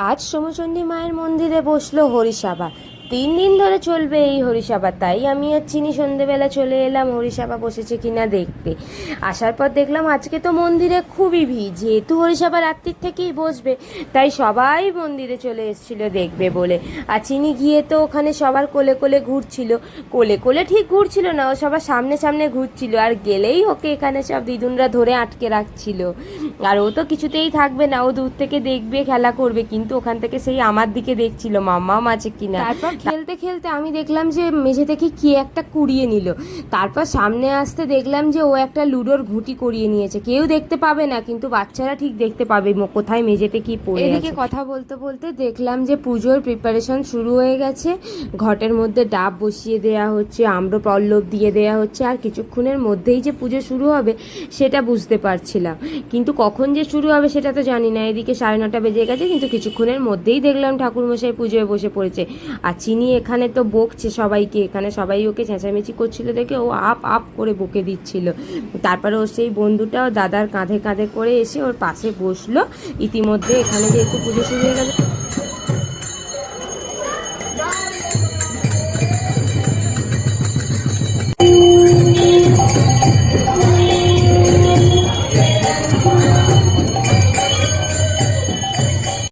আজ সোমচণ্ডী মায়ের মন্দিরে বসল হরিসভা তিন দিন ধরে চলবে এই হরিসভা তাই আমি আর চিনি সন্ধেবেলা চলে এলাম হরিসভা বসেছে কিনা দেখতে। আসার পর দেখলাম আজকে তো মন্দিরে খুবই ভিড়, যেহেতু হরিসভা রাত্রির থেকেই বসবে, তাই সবাই মন্দিরে চলে এসেছিল দেখবে বলে। আর চিনি গিয়ে তো ওখানে সবার কোলে কোলে ঘুরছিল, কোলে কোলে ঠিক ঘুরছিল না, ও সবার সামনে সামনে ঘুরছিল, আর গেলেই ওকে এখানে সব দিদুনরা ধরে আটকে রাখছিল। আর ও তো কিছুতেই থাকবে না, ও দূর থেকে দেখবে, খেলা করবে, কিন্তু ওখান থেকে সেই আমার দিকে দেখছিল মাম্মাম আছে কিনা। খেলতে খেলতে আমি দেখলাম যে মেঝে থেকে কি একটা কুড়িয়ে নিল। তারপর সামনে আসতে দেখলাম যে ও একটা লুডোর ঘুটি করিয়ে নিয়েছে। কেউ দেখতে পাবে না কিন্তু বাচ্চারা ঠিক দেখতে পাবে কোথায় মেঝেতে কি পড়ে এদিকে কথা বলতে বলতে দেখলাম যে পুজোর প্রিপারেশন শুরু হয়ে গেছে। ঘটের মধ্যে ডাব বসিয়ে দেয়া হচ্ছে আম্র পল্লব দিয়ে দেয়া হচ্ছে আর কিছুক্ষণের মধ্যেই যে পুজো শুরু হবে সেটা বুঝতে পারছিলাম। কিন্তু কখন যে শুরু হবে সেটা তো জানি না। এদিকে সাড়ে নটা বেজে গেছে কিন্তু কিছুক্ষণের মধ্যেই দেখলাম ঠাকুরমশাই পুজোয় বসে পড়েছে। আর চিনি এখানে তো বকছে সবাইকে, এখানে সবাই ওকে চেঁচামেচি করছিল দেখে ও আপ আপ করে বকে দিচ্ছিল। তারপরে ওর সেই বন্ধুটাও দাদার কাঁধে কাঁধে করে এসে ওর পাশে বসল। ইতিমধ্যে এখানে যেহেতু পুজো শুরু হয়ে গেছে